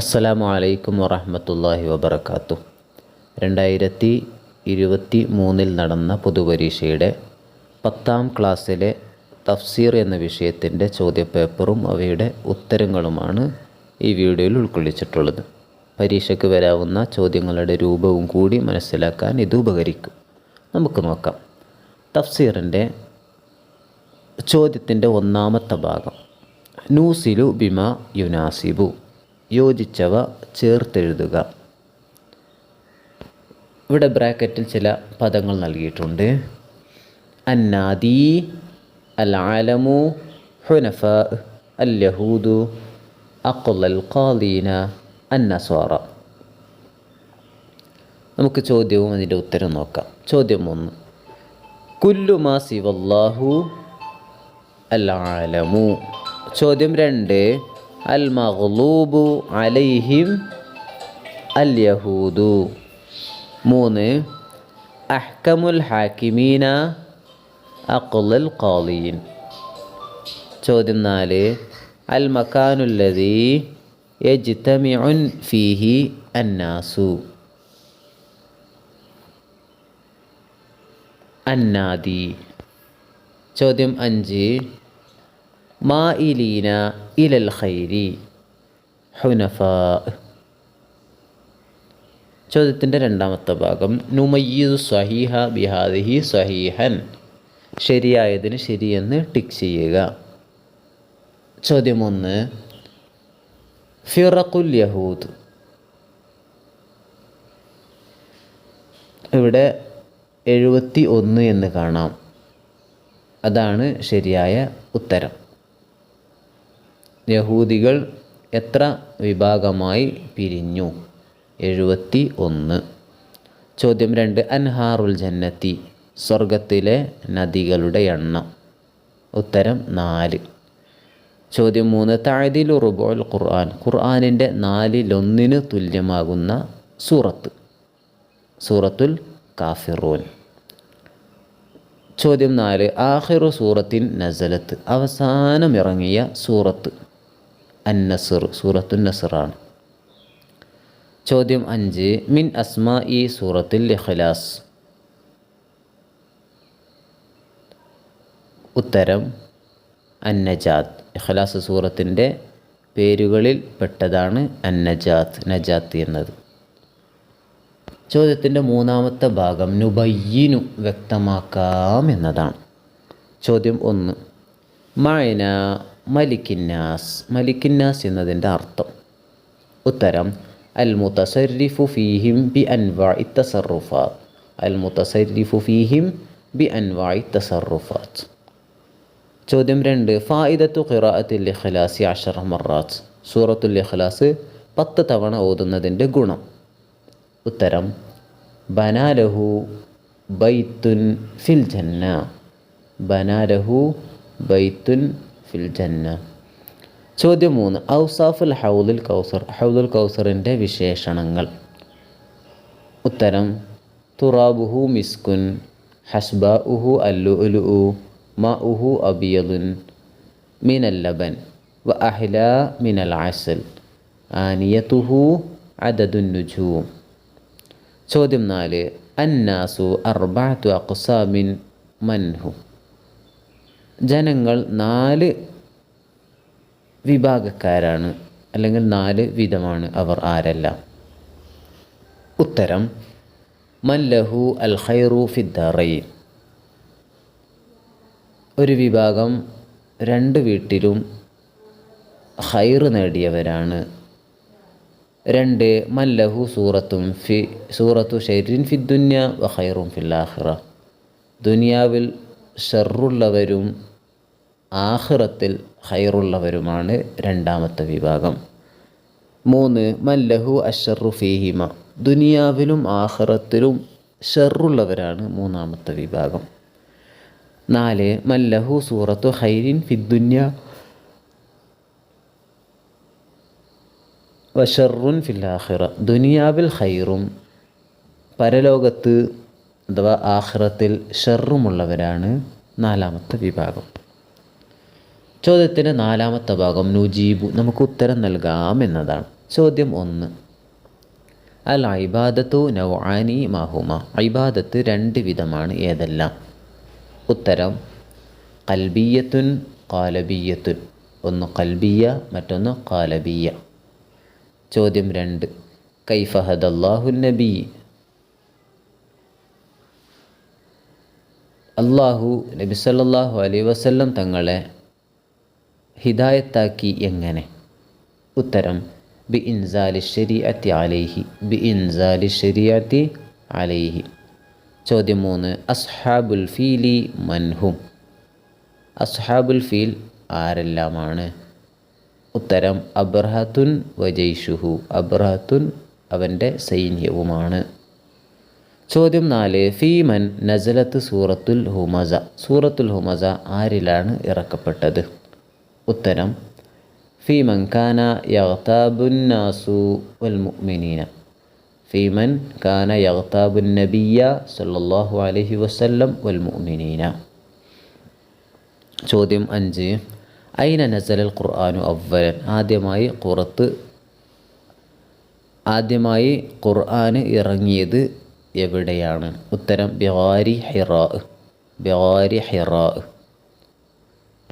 അസ്സലാമു അലൈക്കും വറഹമത്തല്ലാഹി വബർക്കാത്തു രണ്ടായിരത്തി ഇരുപത്തി മൂന്നിൽ നടന്ന പൊതുപരീക്ഷയുടെ പത്താം ക്ലാസ്സിലെ തഫ്സീർ എന്ന വിഷയത്തിന്റെ ചോദ്യപേപ്പറും അവയുടെ ഉത്തരങ്ങളുമാണ് ഈ വീഡിയോയിൽ ഉൾക്കൊള്ളിച്ചിട്ടുള്ളത്. പരീക്ഷയ്ക്ക് വരാവുന്ന ചോദ്യങ്ങളുടെ രൂപവും കൂടി മനസ്സിലാക്കാൻ ഇത് ഉപകരിക്കും. നമുക്ക് നോക്കാം. തഫ്സീറിന്റെ ചോദ്യത്തിന്റെ ഒന്നാമത്തെ ഭാഗം. നൂസിലു ബിമ യുനാസിബു. യോജിച്ചവ ചേർത്തെഴുതുക. ഇവിടെ ബ്രാക്കറ്റിൽ ചില പദങ്ങൾ നൽകിയിട്ടുണ്ട്. അന്നാദി അൽ ആലമു ഹുനഫ അൽ യഹൂദു അഖുൽ ഖാലീന അന്നസ്വാറ. നമുക്ക് ചോദ്യവും അതിന്റെ ഉത്തരം നോക്കാം. ചോദ്യം ഒന്ന്. കുല്ലു മാ സിവല്ലാഹു അൽ ആലമു ചോദ്യം രണ്ട്. അൽ മഗ്ലൂബു അലൈഹിം അൽ യഹൂദു മൂന്ന്. അഹ്കമുൽ ഹാക്കിമീന അഖുൽ ഖാലീൻ ചോദ്യം നാല്. അൽ മക്കാനുല്ലതി യജ്തമിഉൻ ഫീഹി അന്നാസു അന്നാദി ചോദ്യം അഞ്ച്. മായിലീന ഇലൽ ഖൈരി. ഹുനഫ. ചോദ്യത്തിന്റെ രണ്ടാമത്തെ ഭാഗം നുമയ്യു സ്വഹീഹ ബിഹാദിഹി സ്വഹീഹൻ ശരിയായതിന് ശരിയെന്ന് ടിക്ക് ചെയ്യുക. ചോദ്യം ഒന്ന് ഫിറഖുൽ യഹൂദ്. ഇവിടെ എഴുപത്തി ഒന്ന് എന്ന് കാണാം. അതാണ് ശരിയായ ഉത്തരം. യഹൂദികൾ എത്ര വിഭാഗമായി പിരിഞ്ഞു? എഴുപത്തി ഒന്ന് ചോദ്യം രണ്ട്. അൻഹാറുൽ ജന്നത്തി സ്വർഗത്തിലെ നദികളുടെ എണ്ണം. ഉത്തരം നാല്. ചോദ്യം മൂന്ന്. താഴ്തിൽ റുബോൽ ഖുർആൻ ഖുർആാനിന്റെ നാലിലൊന്നിന് തുല്യമാകുന്ന സൂറത്ത്. സൂറത്തുൽ കാഫിറൂൻ. ചോദ്യം നാല്. ആഹിറു സൂറത്തിൻ നസലത്ത് അവസാനം ഇറങ്ങിയ സൂറത്ത്. അന്നസർ സൂറത്തു നസറാണ്. ചോദ്യം അഞ്ച് മിൻ അസ്മാ ഇ സൂറത്തിൽ ഇഖ്ലാസ്. ഉത്തരം അന്നജാത്ത് ഇഖ്ലാസ് സൂറത്തിന്റെ പേരുകളിൽ പെട്ടതാണ് അന്നജാത്ത് നജാത്ത് എന്നത്. ചോദ്യത്തിന്റെ മൂന്നാമത്തെ ഭാഗം നുബയ്യിനു വ്യക്തമാക്കാം എന്നതാണ്. ചോദ്യം ഒന്ന് മഴന മലിക്കിന്നാസ്. മലിക്കിന്നാസ് എന്നതിന്റെ അർത്ഥം. ഉത്തരം അൽ മുത്തസരിഫു ഫീഹിം ബി അൻവാഇ തസറുഫാത്ത്. അൽ മുത്തസരിഫു ഫീഹിം ബി അൻവാഇ തസറുഫാത്ത്. ചോദ്യം രണ്ട് ഫായിദത്തു ഖിറാഅത്തിൽ ഇഖ്ലാസി അഷറ മറാത്ത്. സൂറത്തുൽ ഇഖ്ലാസ് പത്ത് തവണ ഓതുന്നതിന്റെ ഗുണം. ഉത്തരം ബനാലഹു ബൈത്തുൻ ഫിൽ ജന്ന. ബനാലഹു ബൈത്തുൻ ഫിൽ ജന്ന. ചോദ്യം മൂന്ന്. ഔസാഫുൽ ഹൗദുൽ കൗസർ ഹൗദുൽ കൗസറിന്റെ വിശേഷണങ്ങൾ. ഉത്തരം തുറാബുഹു മിസ്കുൻ ഹസ്ബാഉഹു അല്ലു ഉലു മഉഹു അബിയദുൻ മിനൽ ലബൻ വ അഹ്ല മിനൽ അസൽ ആനിയത്തുഹു അദദുൻ നുജൂം. ചോദ്യം നാല്. അന്നാസു അർബാത്തു അക്സാമിൻ മൻഹു. ജനങ്ങൾ നാല് വിഭാഗക്കാരാണ്. അല്ലെങ്കിൽ നാല് വിധമാണ് അവർ ആരെല്ലാം. ഉത്തരം മല്ലഹു അൽ ഖൈറു ഫിദ്ദറൈൻ ഒരു വിഭാഗം രണ്ട് വീട്ടിലും ഹൈറ് നേടിയവരാണ്. രണ്ട് മല്ലഹു സൂറത്തും ഫി സൂറത്തു ഷെരിൻ ഫി ദുന്യ വ ഹൈറും ഫില്ലാഹിറ ദുനിയാവിൽ ഷെറുള്ളവരും ആഹിറത്തിൽ ഹൈറുള്ളവരുമാണ് രണ്ടാമത്തെ വിഭാഗം. മൂന്ന് മല്ലഹു അഷറു ഫീഹിമ. ദുനിയാവിലും ആഹ്റത്തിലും ഷെറുള്ളവരാണ് മൂന്നാമത്തെ വിഭാഗം. നാല് മല്ലഹു സൂറത്തു ഹൈരിൻ ഫിദ്ദുന്യ വഷറുൻ ഫില്ലാഹിറ ദുനിയാവിൽ ഹൈറും പരലോകത്ത് അഥവാ ആഹ്റത്തിൽ ഷെറുമുള്ളവരാണ് നാലാമത്തെ വിഭാഗം. ചോദ്യത്തിന്റെ നാലാമത്തെ ഭാഗം നുജീബു നമുക്ക് ഉത്തരം നൽകാം എന്നതാണ്. ചോദ്യം ഒന്ന്. അൽ ഐബാദത്തു നൗആനി മാഹുമ. ഐബാദത്ത് രണ്ട് വിധമാണ് ഏതെല്ലാം? ഉത്തരം കൽബിയത്തുൻ കാലബിയത്തുൻ. ഒന്ന് കൽബിയ മറ്റൊന്ന് കാലബിയ. ചോദ്യം രണ്ട്. കൈഫഹദല്ലാഹു നബി. അള്ളാഹു നബി സല്ലല്ലാഹു അലൈഹി വസല്ലം തങ്ങളെ ഹിദായത്താക്കി എങ്ങനെ? ഉത്തരം ബി ഇൻസാലി ശരീഅത്തി അലൈഹി ബി ഇൻസാലി ശരീഅത്തി അലൈഹി. ചോദ്യം മൂന്ന് അസ്ഹാബുൽ ഫീലി മൻഹും. അസ്ഹാബുൽ ഫീൽ ആരെല്ലാമാണ്? ഉത്തരം അബ്രഹത്തുൻ വജൈഷുഹു അബ്രഹത്തുൻ അവന്റെ സൈന്യവുമാണ്. ചോദ്യം നാല് ഫീമൻ നസലത്ത് സൂറത്തുൽ ഹുമസ. സൂറത്തുൽ ഹുമസ ആരിലാണ് ഇറക്കപ്പെട്ടത്? ഉത്തരം ഫീമൻ കാന യഗ്താബുന്നാസു വൽ മുഅ്മിനീന ഫീമൻ കാന യഗ്താബുൻ നബിയ സല്ലല്ലാഹു അലൈഹി വസല്ലം വൽ മുഅ്മിനീന ചോദ്യം അഞ്ച് ഐന നസലൽ ഖുർആാനു അവലൻ ആദ്യമായി കുറത്ത് ആദ്യമായി ഖുർആന് ഇറങ്ങിയത് എവിടെയാണ് ഉത്തരം ബിഹാരി ഹിറാ ബിഹാരി ഹിറാ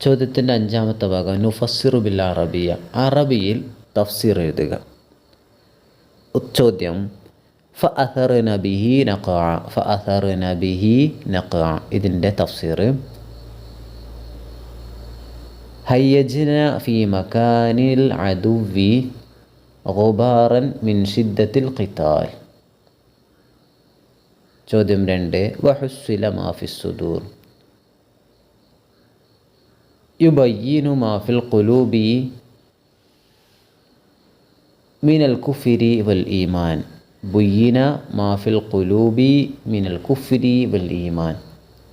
ചോദ്യത്തിന്റെ അഞ്ചാമത്തെ ഭാഗം നുഫസ്സിറു ബിൽ അറബിയ. അറബിയിൽ തഫ്സീർ എഴുതുക. ചോദ്യം ഫ അഥറിന ബിഹി നഖാ? ഫ അഥറിന ബിഹി നഖാ. ഇതിന്റെ തഫ്സീർ. ഹയ്യജ്ന ഫി മക്കാനിൽ അദുവി ഗുബാറൻ മിൻ ഷിദ്ദത്തിൽ ഖിതാൽ. ചോദ്യം രണ്ട് വഹുസ്സില മാഫി സുദൂർ യുബയ്യീനു മാഫിൽ ഖുലൂബി മിനൽ കുഫിരി വൽ ഈമാൻ ബുയ്യിന മാഫിൽ ഖുലൂബി മിനൽ കുഫിരി വൽ ഈമാൻ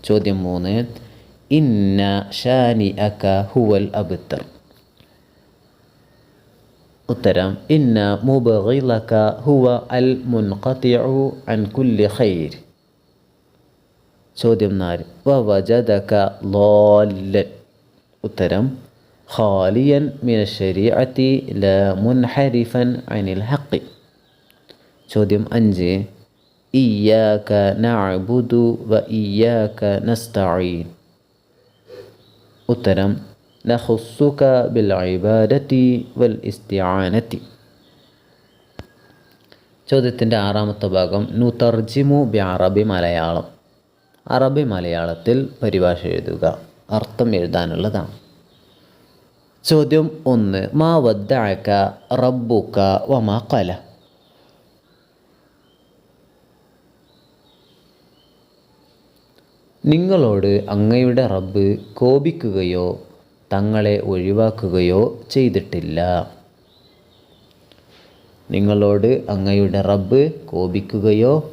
ചോദ്യം മൂന്ന് ഇന്ന ഷാനി അക ഹുവൽ അബ്തർ ഉത്തരം ഇന്ന മുബഗിലക ഹുവ അൽ മുൻഖതിഉ അൻ കുല്ലി ഖൈർ ചോദ്യം നാല് വവജദക ളാല്ലൻ ഉത്തരം ഖാലിയൻ മിന ശരീഅത്തി ല മുൻഹരിഫൻ അനിൽ ഹക്കി ചോദ്യം അഞ്ച് ഇയ്യാക നഅബുദു വ ഇയ്യാക നസ്തഈൻ. ഉത്തരം നഖുസ്സുക ബിൽ ഇബാദത്തി വൽ ഇസ്തിആനത്തി. ചോദ്യത്തിന്റെ ആറാമത്തെ ഭാഗം നു തർജിമു ബി അറബി മലയാളം. അറബി മലയാളത്തിൽ പരിഭാഷ എഴുതുക. അർത്ഥം എഴുതാനുള്ളതാണ്. ചോദ്യം ഒന്ന് മാ വദ്ദഅക റബ്ബുക വമാ ഖല? നിങ്ങളോട് അങ്ങയുടെ റബ്ബ് കോപിക്കുകയോ തങ്ങളെ ഒഴിവാക്കുകയോ ചെയ്തിട്ടില്ല. നിങ്ങളോട് അങ്ങയുടെ റബ്ബ് കോപിക്കുകയോ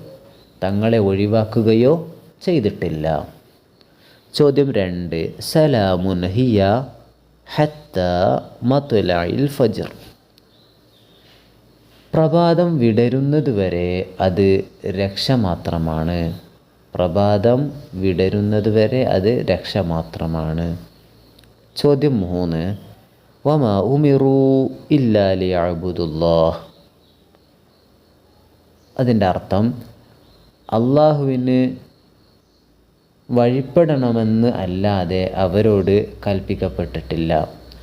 തങ്ങളെ ഒഴിവാക്കുകയോ ചെയ്തിട്ടില്ല. ചോദ്യം രണ്ട്. സലാമുൻ ഹിയ ഹത്ത മത്തുലയിൽ ഫജർ. പ്രഭാതം വിടരുന്നതുവരെ അത് രക്ഷ മാത്രമാണ്. പ്രഭാതം വിടരുന്നതുവരെ അത് രക്ഷ മാത്രമാണ്. ചോദ്യം മൂന്ന്. വമ ഉമിറു ഇല്ലാലി അബുദുല്ലോ അതിന്റെ അർത്ഥം അള്ളാഹുവിന് വഴിപ്പെടണമെന്ന് അല്ലാതെ അവരോട് കൽപ്പിക്കപ്പെട്ടിട്ടില്ല.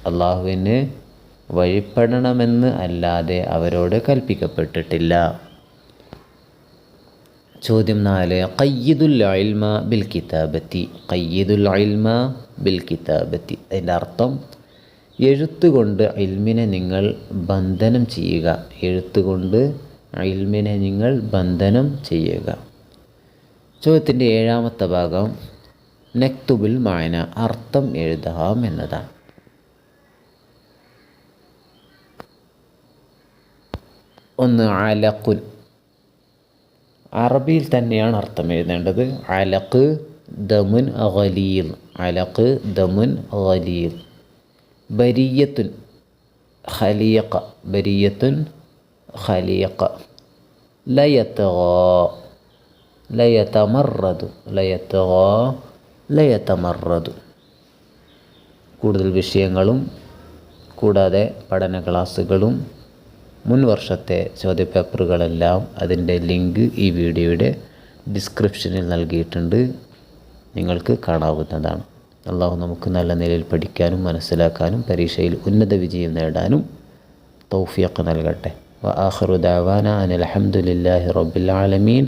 അള്ളാഹുവിന് വഴിപ്പെടണമെന്ന് അല്ലാതെ അവരോട് കൽപ്പിക്കപ്പെട്ടിട്ടില്ല. ചോദ്യം നാല് കയ്യിദുൽ അയിൽമ ബിൽ കിതാബത്തി. കയ്യിദുൽ അയിൽമ ബിൽ കിതാബത്തി. അതിന്റെ അർത്ഥം എഴുത്തുകൊണ്ട് ഇൽമിനെ നിങ്ങൾ ബന്ധനം ചെയ്യുക. എഴുത്തുകൊണ്ട് ഇൽമിനെ നിങ്ങൾ ബന്ധനം ചെയ്യുക. ചോദ്യത്തിന്റെ ഏഴാമത്തെ ഭാഗം നെക്തുബിൽ മായന അർത്ഥം എഴുതാം എന്നതാണ്. ഒന്ന് അലക്കുൻ അറബിയിൽ തന്നെയാണ് അർത്ഥം എഴുതേണ്ടത്. അലക്ക് ദമുൻ ഖലീൽ. അലക്ക് ദമുൻ ഖലീൽ. ബരിയത്തുൻ ഖലിയക്ക ബരിയത്തുൻ ഖലിയക്ക ലയത്തഗ ലയതമറദു. ലയത്തോ ലയതമറതു കൂടുതൽ വിഷയങ്ങളും കൂടാതെ പഠന ക്ലാസ്സുകളും മുൻ വർഷത്തെ ചോദ്യപേപ്പറുകളെല്ലാം അതിന്റെ ലിങ്ക് ഈ വീഡിയോയുടെ ഡിസ്ക്രിപ്ഷനിൽ നൽകിയിട്ടുണ്ട്. നിങ്ങൾക്ക് കാണാവുന്നതാണ്. അള്ളാഹു നമുക്ക് നല്ല നിലയിൽ പഠിക്കാനും മനസ്സിലാക്കാനും പരീക്ഷയിൽ ഉന്നത വിജയം നേടാനും തൗഫിയൊക്കെ നൽകട്ടെ. വ ആഖിറു ദാവാന അനിൽ അഹമ്മദില്ലാഹി റബ്ബിൽ ആലമീൻ.